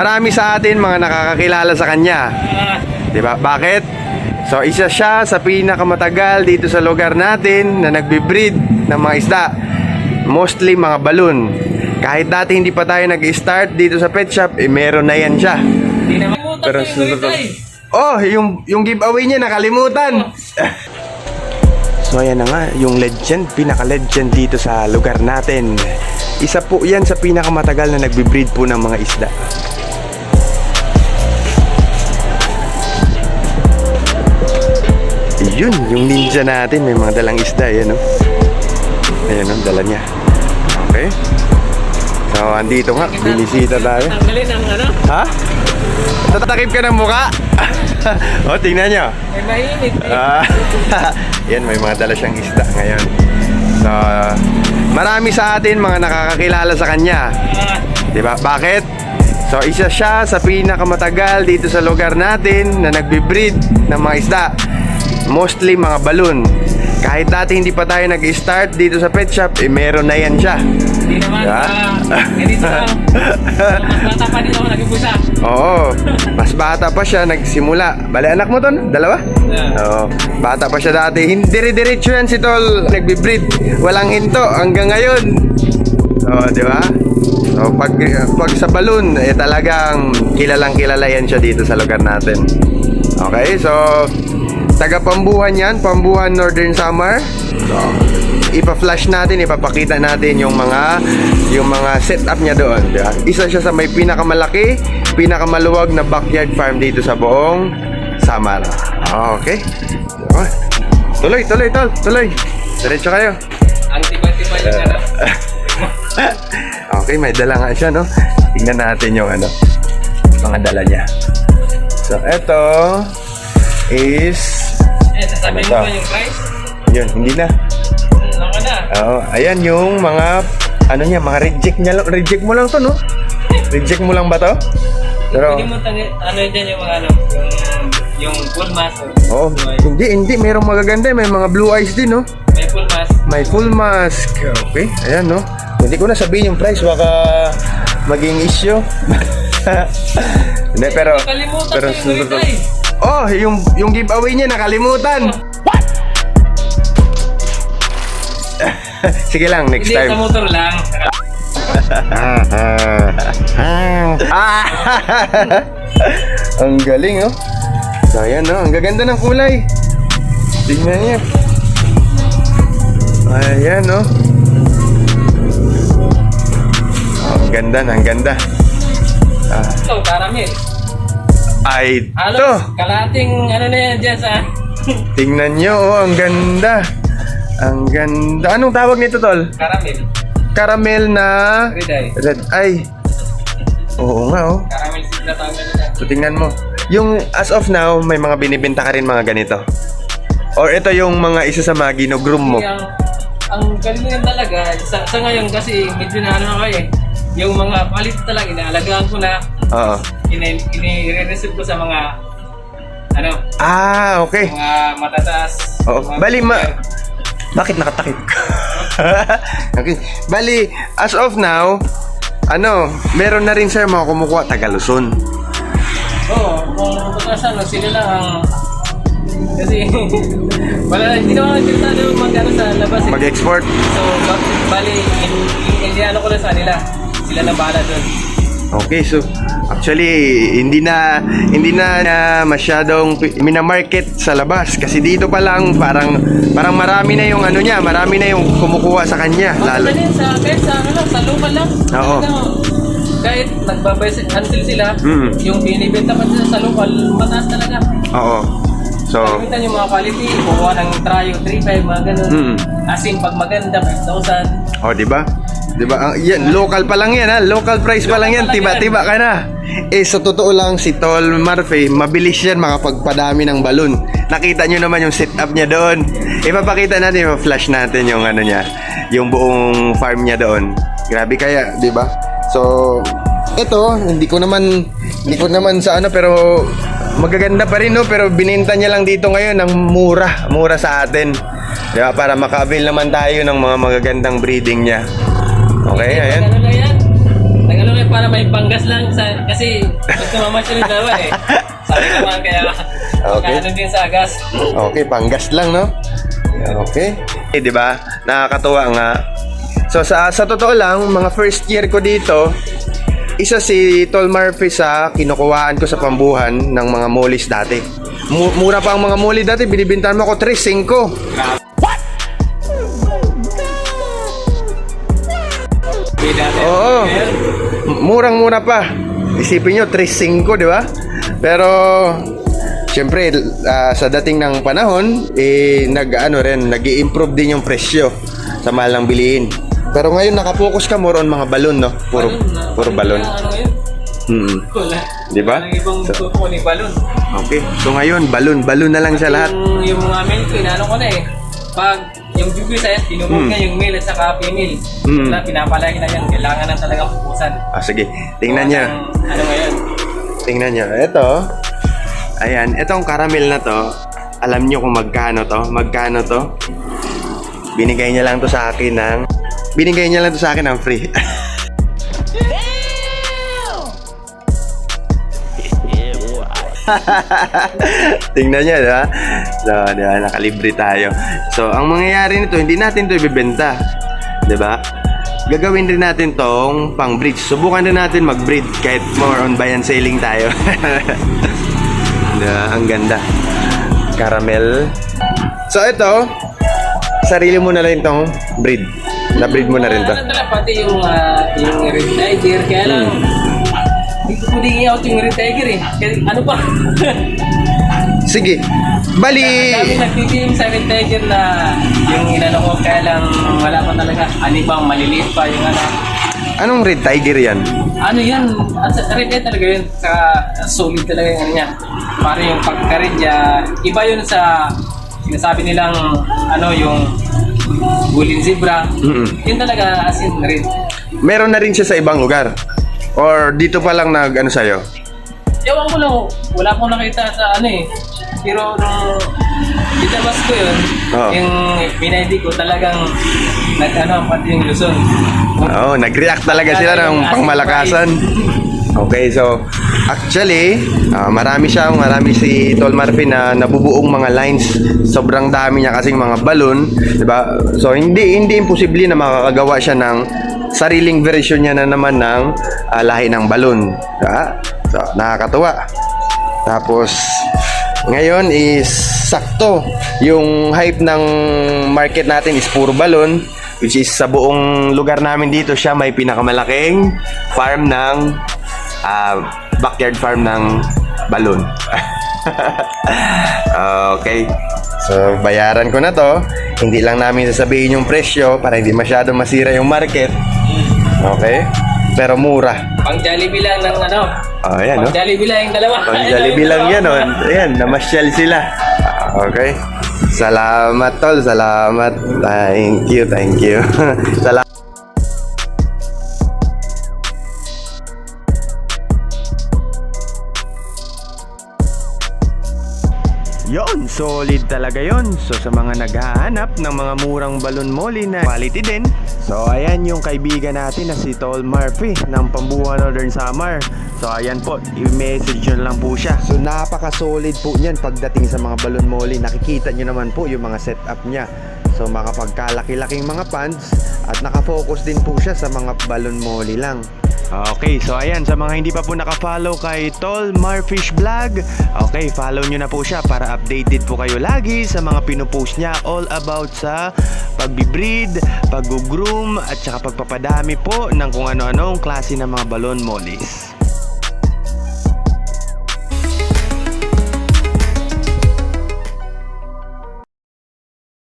marami sa atin mga nakakakilala sa kanya. Di ba? Bakit? So, isa siya sa pinakamatagal dito sa lugar natin na nagbe-breed ng mga isda. Mostly mga balon. Kahit dati hindi pa tayo nag-start dito sa pet shop, eh meron na yan siya. Pero Oh, yung yung giveaway niya nakalimutan. so ayan na nga, yung legend, pinaka-legend dito sa lugar natin. Isa po 'yan sa pinakamatagal na nagbe-breed po ng mga isda. Yun, yung ninja natin, may mga dalang isda, yan oh. Ayan oh, dala niya. Okay. So, andito nga, binisita tayo. Tanggalin ang ano. Ha? Tatakip ka ng muka? o, tingnan nyo. May mainit. eh. Ah, yan, may mga dala siyang isda ngayon. So, marami sa atin mga nakakakilala sa kanya. Ah, Di ba? Bakit? So, isa siya sa pinakamatagal dito sa lugar natin na nagbe-breed ng mga isda. Mostly mga balon. Kahit dati hindi pa tayo nag-start dito sa pet shop, eh meron na yan siya. Hindi naman. Ganito lang. Mas bata pa din ako nag-ipusa. Oo, mas bata pa siya nagsimula. Bale, anak mo ton? Dalawa? Yeah. Oo, bata pa siya dati. Hindi dire-diretso yan si Tol. Nagbe-breed. Walang hinto hanggang ngayon. Oo, di ba? So, pag, pag sa balloon, eh talagang kilalang kilala yan siya dito sa lugar natin. Okay, so taga Pambuhan yan, Pambuhan Northern Summer. Ipa-flash natin, ipapakita natin yung mga yung mga setup niya doon. Isa siya sa may pinakamalaki, pinakamaluwag na backyard farm dito sa buong Samar. Okay. Diba? Tuloy, tuloy, tol, tuloy. Diretso kayo. Ang tiba-tiba yung ano. okay, may dala nga siya, no? Tingnan natin yung ano, mga dala niya. So, eto is Eh, sasabihin Ano mo ba yung price? yun, hindi na. Ako na. Oo, ayan yung mga ano niya, mga reject niya lang. Reject mo lang to, no? Reject mo lang ba to? Pero, Pwede mo tangi, ano dyan yung mga ano, yung, yung full mass. oh, hindi, hindi. Merong magaganda. May mga blue eyes din, no? May full mass. May full mask. Okay, ayan, no? Hindi ko na sabihin yung price. Baka maging issue. Hindi, pero... Nakalimutan pero Oh, yung, yung giveaway niya nakalimutan. Sige lang, next Hindi, sa time. motor lang. Ah. Ang galing, oh. So, ayan, no? Ang gaganda ng kulay. Tingnan niya. Ayan, no? Oh, ang ganda, ang ganda. Ah, Ito, caramel. Ay, to. Kalating ano na yan dyan sa... Tingnan nyo, oh, ang ganda. Ang ganda. Anong tawag nito, tol? caramel. Caramel na Red eye. red eye. Oo nga, oh. Caramel seed na tawag nila. So, tingnan mo. Yung as of now, may mga binibenta ka rin mga ganito. Or ito yung mga isa sa mga ginugroom mo. Kasi ang, ang galing yan talaga, sa, sa ngayon kasi medyo na ano na kayo eh. Yung mga quality talaga, inaalagaan ko na, Oo. ini- ini-receive ko sa mga, ano, Ah, okay. mga matataas. Oo. mga Bali, ma-. Bakit nakatakip? okay. Bali, as of now, ano, meron na rin sir mga kumukuha taga Luzon. Oo, kung matataas ano, sila lang ang, kasi, wala, hindi naman interesado mag-ano sa labas eh. Mag-export. So, ba- bali, in- in- ano ko lang sa nila. Sila na bahala doon. Okay, so actually hindi na hindi na, na masyadong minamarket sa labas kasi dito pa lang parang parang marami na yung ano niya, marami na yung kumukuha sa kanya lalo. Lalo. din sa sa ano lang, sa lokal lang. Oo. Kahit nagbabay until sila, Mm. yung binibenta pa sa lokal, mataas talaga. Oo. So, Kalimutan yung mga quality, kukuha ng tryo, 3.5, mga ganun. Mm. As in, pag maganda, 5,000. oh, 'di ba? 'Di ba? Ang yan, local pa lang yan ha. Local price pa lang yan. Tiba-tiba ka na. Eh sa totoo lang si Tol Marfe, mabilis yan makapagpadami ng balon. Nakita nyo naman yung setup niya doon. Ipapakita natin, flash natin yung ano niya, yung buong farm niya doon. Grabe kaya, 'di ba? So, ito, hindi ko naman hindi ko naman sa ano pero magaganda pa rin no pero bininta niya lang dito ngayon ng mura, mura sa atin. 'Di ba? Para maka-avail naman tayo ng mga magagandang breeding niya. Okay, ayan. Nag-ano lang yan? Nag-ano lang para may panggas lang sa, kasi pag tumama siya ng dalawa eh. Sabi naman kaya Okay. ano din sa gas. Okay, panggas lang, no? Okay. Eh, di ba? Nakakatuwa nga. So, sa, sa totoo lang, mga first year ko dito, isa si Tol Murphy sa kinukuhaan ko sa pambuhan ng mga molis dati. Mu- mura pa ang mga muli dati, binibintahan mo ako 3.5. Oo. Murang-mura pa. Isipin nyo, 3.5, di ba? Pero, syempre, ah, sa dating ng panahon, eh, nag, ano rin, nag improve din yung presyo sa mahal ng bilihin. Pero ngayon, nakapokus ka more on mga balon, no? Puro, Balon, puro balon. Ano yun? Hmm. Wala. Di ba? Walang ibang tutuko ni balon. Okay. So ngayon, balon, balon na lang sa lahat. Yung, yung mga male ko, inaano ko na eh. Pag yung bibig size, tinubog Hmm. niya yung male at saka female. Hmm. Wala, pinapalagi na yan. Kailangan na talagang pupusan. Ah, sige. Tingnan niya. Ang- Ano ngayon? Tingnan niyo. Ito. Ayan. Itong caramel na to. Alam niyo kung magkano to? Magkano to? Binigay niya lang to sa akin ng... Binigay niya lang to sa akin ng free. Tingnan niya, di ba? So, di ba? Nakalibre tayo. So, ang mangyayari nito, hindi natin to ibebenta. Di ba? Gagawin rin natin tong pang bridge. Subukan rin natin mag-breed kahit more on buy and selling tayo. Diba? Ang ganda. Caramel. So, ito, sarili mo na rin tong breed. Na-breed mo na rin to. Ano pati yung, ah, yung red tiger. Kaya lang, Pwedeng i-out yung red tiger eh. Kaya, ano pa? Sige. Bali, Kami nagtitim sa red tiger na yung inano ko. Kaya lang, wala pa talaga. Ano bang maliliit pa yung ano. anong red tiger yan? Ano yan? Red yan talaga yun. Sa solid talaga yung ano niya. Para yung pagka-red niya, iba yun sa sinasabi nilang ano yung bulin zebra. Mm-mm. Yun talaga as in red. Meron na rin siya sa ibang lugar? Or dito pa lang nag ano sa'yo? Ewan ko lang, wala akong nakita sa ano eh. Pero nung itabas ko yun, Oo. yung pinaydi ko talagang nag-ano, pati yung Luzon. Oo, nag-react talaga sila ng pangmalakasan. Okay, so actually, ah, marami siya, marami si Tol Marfin na nabubuong mga lines. Sobrang dami niya kasing mga balon, 'di ba? So hindi hindi imposible na makakagawa siya ng sariling version niya na naman ng ah, lahi ng balon. Diba? So, nakakatuwa. Tapos ngayon is sakto. Yung hype ng market natin is puro balon which is sa buong lugar namin dito siya may pinakamalaking farm ng ah, backyard farm ng balon. okay. So, bayaran ko na to. Hindi lang namin sasabihin yung presyo para hindi masyado masira yung market. Okay? Pero mura. Pang Jollibee lang ng ano. Oh, ayan, no? Pang Jollibee lang yung dalawa. Pang Jollibee lang yan, oh. Ayan, namasyal sila. Ah, Okay. Salamat, tol. Salamat. Thank you, thank you. Salamat. Yon, solid talaga yon. So sa mga naghahanap ng mga murang balon molly na quality din. So ayan yung kaibigan natin na si Tol Murphy ng Pambuhan Northern Samar. So ayan po, i-message nyo lang po siya. So napaka-solid po niyan pagdating sa mga balon molly. Nakikita nyo naman po yung mga setup niya. So makapagkalaki-laking mga pans at nakafocus din po siya sa mga balon molly lang. Okay, so ayan, sa mga hindi pa po nakafollow kay Tol Marfish Vlog, okay, follow nyo na po siya para updated po kayo lagi sa mga pinupost niya all about sa pagbibreed, pag-groom, at saka pagpapadami po ng kung ano-anong klase ng mga balon mollies.